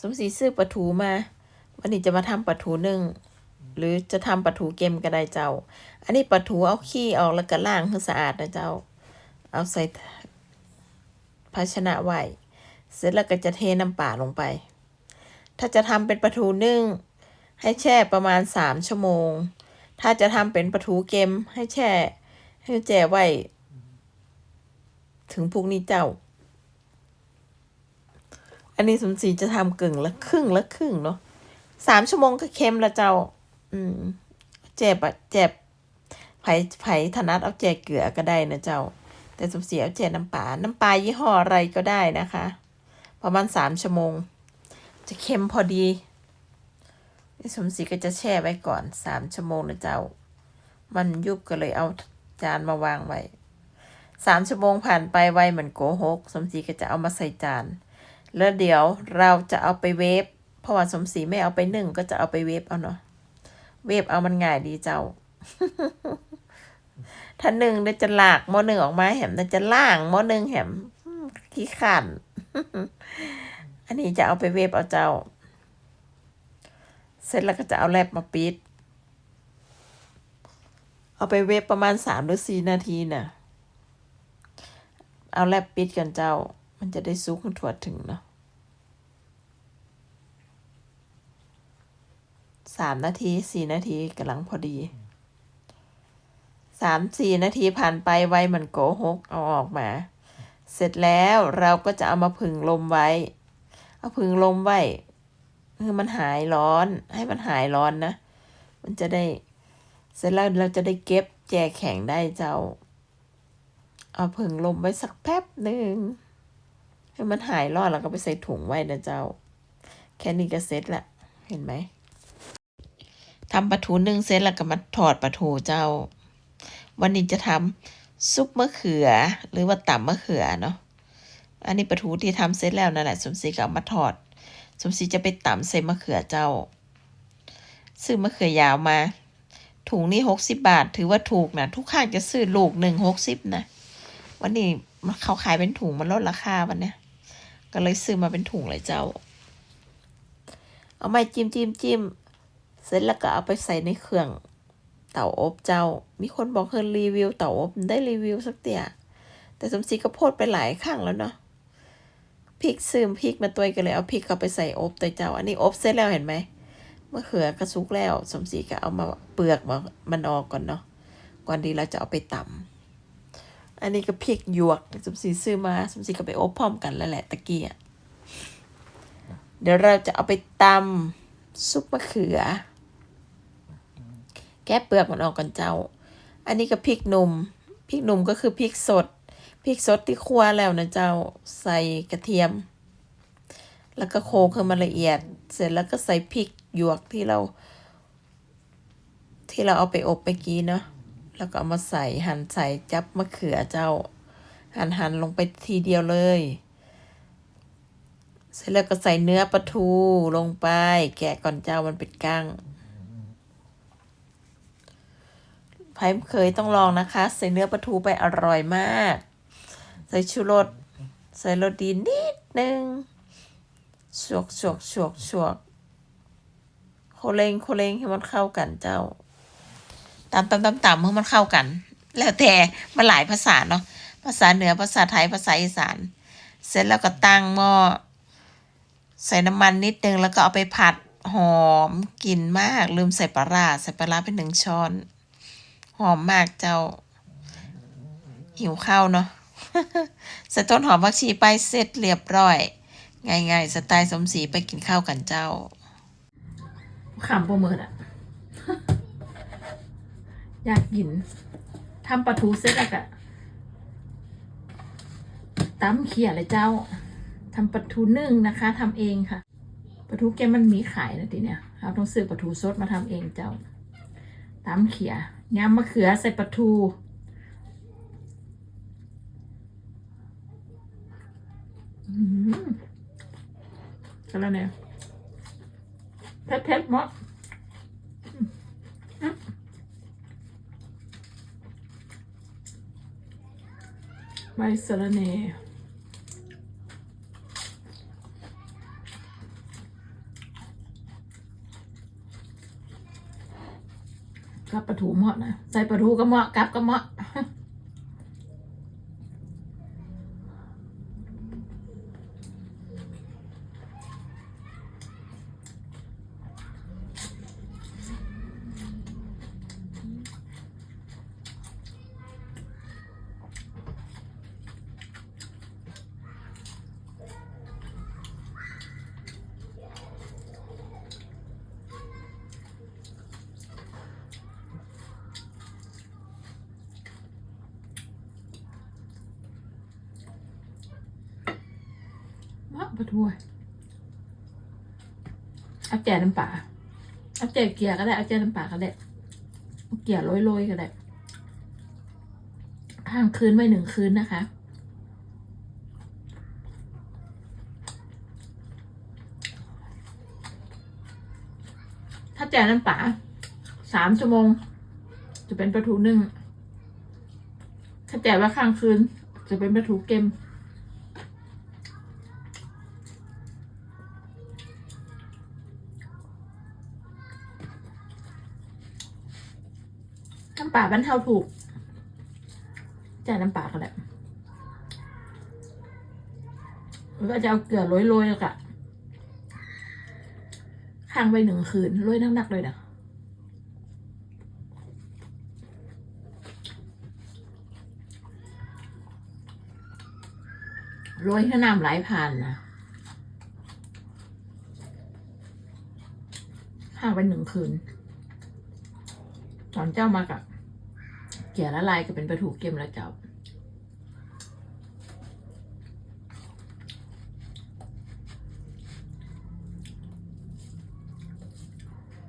สมศรีซื้อปลาทูมา วันนี้จะมาทำปลาทูนึ่งหรือจะทำปลาทูเกมก็ได้เจ้า อันนี้ปลาทูเอาขี้ออกแล้วก็ล้างให้สะอาดนะเจ้า เอาใส่ภาชนะไว้เสร็จแล้วก็จะเทน้ำป่าลงไป ถ้าจะทำเป็นปลาทูนึ่ง ให้แช่ประมาณสามชั่วโมง ถ้าจะทำเป็นปลาทูเกมให้แช่ ให้แช่ไว้ ถึงพรุ่งนี้เจ้า อันนี้สมศรีจะทำกึ่งละครึ่งละครึ่งเนาะสามชั่วโมงก็เค็มละเจ้า อืม เจ็บอะเจ็บไผ่ไผ่ถนัดเอาแจกเกลือก็ได้นะเจ้า แต่สมศรีเอาแจกน้ำปลา น้ำปลายี่ห้ออะไรก็ได้นะคะ ประมาณสามชั่วโมง จะเค็มพอดีนี่สมศรีก็จะแช่ไว้ก่อนสามชั่วโมงนะเจ้า มันยุบก็เลยเอาจานมาวางไว้สามชั่วโมงผ่านไปไวเหมือนโกหก สมศรีก็จะเอามาใส่จาน แล้วเดี๋ยวเราจะเอาไปเวฟเพราะว่าสมศรีไม่เอาไปหนึ่งก็จะเอาไปเวฟเอาเนาะเวฟเอามันง่ายดีเจ้า ถ้าหนึ่งเดี๋ยวจะลากหม้อหนึ่งออกมาแหมเดี๋ยวจะล่างหม้อหนึ่งแหมอืมขี้ขันอันนี้จะเอาไปเวฟเอาเจ้า เสร็จแล้วก็จะเอาแรบมาปิด เอาไปเวฟประมาณสามหรือสี่นาทีน่ะ เอาแรบปิดกันเจ้า มันจะได้ซุกถั่วถึงเนาะสามนาทีสี่นาทีกำลังพอดีสามสี่นาทีผ่านไปไวเหมือนโกหกเอาออกมา เสร็จแล้วเราก็จะเอามาผึ่งลมไว้ เอาผึ่งลมไว้คือมันหายร้อน ให้มันหายร้อนนะ มันจะได้ เสร็จแล้วเราจะได้เก็บแจแข็งได้เจ้า เอาผึ่งลมไว้สักแป๊บหนึ่ง ให้มันหายรอนแล้วก็ไปใส่ถุงไว้นะเจ้า แค่นี้ก็เสร็จละเห็นไหมทำปลาทูนึ่งเสร็จแล้วก็มาถอดปลาทูเจ้า วันนี้จะทำซุปมะเขือ หรือว่าตำมะเขือเนาะอันนี้ปลาทูที่ทำเสร็จแล้วนั่นแหละสมศรีก็เอามาทอด สมศรีจะไปตำใส่มะเขือเจ้า ซื้อมะเขือยาวมา ถุงนี้หกสิบบาท ถือว่าถูกนะทุกข้างจะซื้อลูกหนึ่งหกสิบนะวันนี้เขาขายเป็นถุงมันลดราคาวันเนี้ย ก็เลยซื้อมาเป็นถุงเลยเจ้า เอาไม้จิ้มจิ้มจิ้มเสร็จแล้วก็เอาไปใส่ในเครื่องเต่าอบเจ้า มีคนบอกเคยรีวิวเต่าอบได้รีวิวสักเตี่ยแต่สมศรีก็โพดไปหลายครั้งแล้วเนาะพริกซึมพริกมาตัวก็เลยเอาพริกเข้าไปใส่อบตัวเจ้า อันนี้อบเสร็จแล้วเห็นไหมมะเขือกระซุกแล้ว สมศรีก็เอามาเปลือกมามันออกก่อนเนาะก่อนดีเราจะเอาไปตำ อันนี้ก็พริกหยวกสมศรีซื้อมาสมศรีก็ไปอบพร้อมกันแล้วแหละตะเกี้อะเดี๋ยวเราจะเอาไปตำซุปมะเขือ แกะเปลือกมันออกกันเจ้า อันนี้ก็พริกหนุ่มพริกหนุ่มก็คือพริกสดพริกสดที่คั่วแล้วนะเจ้าใส่กระเทียม แล้วก็โคกให้มันละเอียด เสร็จแล้วก็ใส่พริกหยวกที่เรา ที่เราเอาไปอบไปกี้เนาะ แล้วก็เอามาใส่หั่นใส่จับมะเขือเจ้า หั่นหั่นลงไปทีเดียวเลย เสร็จแล้วก็ใส่เนื้อปลาทูลงไป แกะก่อนเจ้ามันเป็นก้างไพ่เคยต้องลองนะคะ ใส่เนื้อปลาทูไปอร่อยมาก ใส่ชูรสใส่รสดีนิดนึงสวกสวกสวกสวกโคเลงโคเลงให้มันเข้ากันเจ้า ตำตำตำตำให้มันเข้ากัน แล้วแต่มันหลายภาษาเนาะภาษาเหนือภาษาไทยภาษาอีสาน เสร็จแล้วก็ตั้งหม้อใส่น้ำมันนิดนึงแล้วก็เอาไปผัดหอมกลิ่นมาก ลืมใส่ปลาร้าใส่ปลาร้าไปหนึ่งช้อน หอมมากเจ้า หิวข้าวเนาะใส่ต้นหอมผักชีไปเสร็จเรียบร้อย ง่ายๆสไตล์สมศรีไปกินข้าวกันเจ้าขำประเมินอะ อยากกินทำปลาทูเสร็จแล้วก็ตำเขียเลยเจ้าทำปลาทูนึ่งนะคะทำเองค่ะปลาทูแกมันมีขายนะทีเนี้ยเราต้องซื้อปลาทูสดมาทำเองเจ้าตำเขียยำมะเขือใส่ปลาทูอืมกันแล้วเนี่ยเผ็ดๆหมด ใบสระเนกับปลาถูเหมาะนะ ใส่ปลาถูก็เหมาะกับก็เหมาะ ปลาทูเอาแจ่น้ำปลาเอาแจ่เกียก็ได้เอาแจ่น้ำปลาก็ได้เกียโรยๆก็ได้ห้ามคืนไว้หนึ่งคืนนะคะ ถ้าแจ่น้ำปลาสามชั่วโมง จะเป็นปลาทูนึ่งถ้าแจ่ว่าข้างคืน จะเป็นปลาทูเค็ม ปลาบรรเทาถูกจ่ายน้ำปลาก็ได้แล้วก็จะเอาเกลือโรยๆแล้วก็ค้างไว้หนึ่งคืนโรยนักๆเลยนะโรยให้น้ำไหลผ่านนะค้างไว้หนึ่งคืน ตอนเจ้ามากับ เกี่ยละลายก็เป็นปลาถูกเกมแล้วเจ้า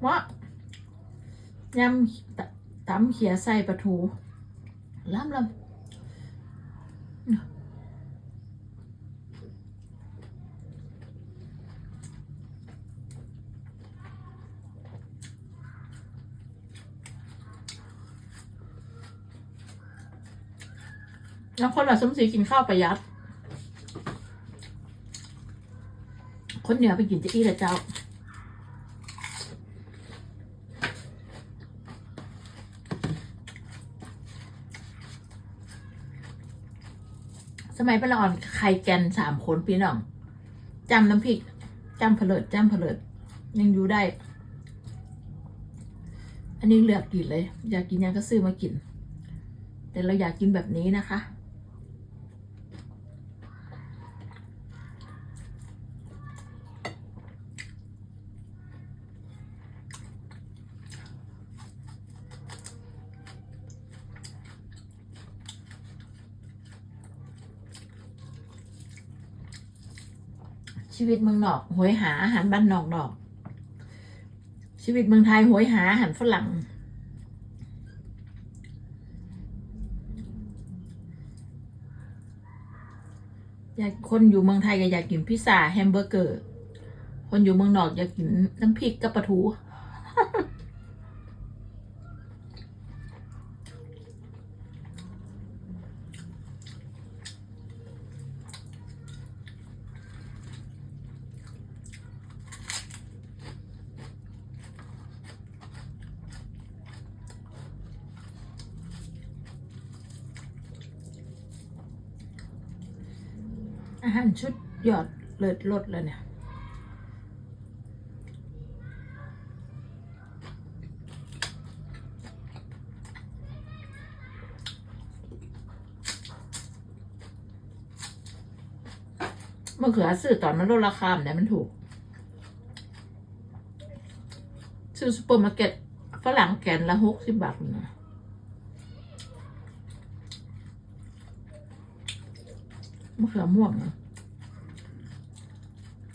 วะยำตำเขียใส่ปลาทูล้ำล้ำ แล้วคนละสมศรีกินข้าวประหยัด คนเหนือไปกินจะอี้ละเจ้าสมัยเป็นอ่อนไข่แกนสามคนพี่น้องจำน้ำพริกจำเผลิดจำเผลิดยังอยู่ได้ อันนี้เลือกกินเลย อยากกินยังก็ซื้อมากิน แต่เราอยากกินแบบนี้นะคะ ชีวิตเมืองนอกหวยหาอาหารบ้านนอกดอก ชีวิตเมืองไทยหวยหาอาหารฝรั่ง อยากคนอยู่เมืองไทยก็อยากกินพิซซ่าแฮมเบอร์เกอร์ คนอยู่เมืองนอกอยากกินน้ำพริกกับปลาทู อาหารชุดยอดเลิศลดแล้วเนี่ยมะเขือซื้อตอนมันลดราคาเนี่ยมันถูก ซื้อซูเปอร์มาร์เก็ตฝรั่งแกนละหกสิบบาทนะ มะเขือม่วงนะ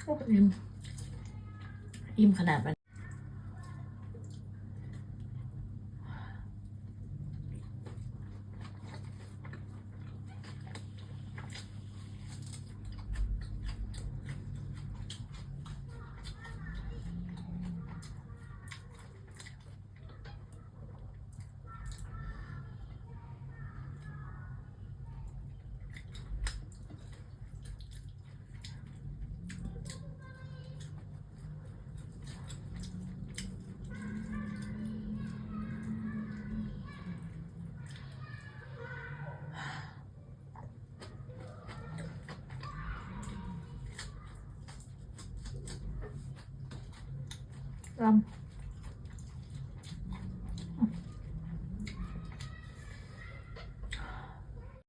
โอ้อิ่มอิ่มขนาดมั กรัม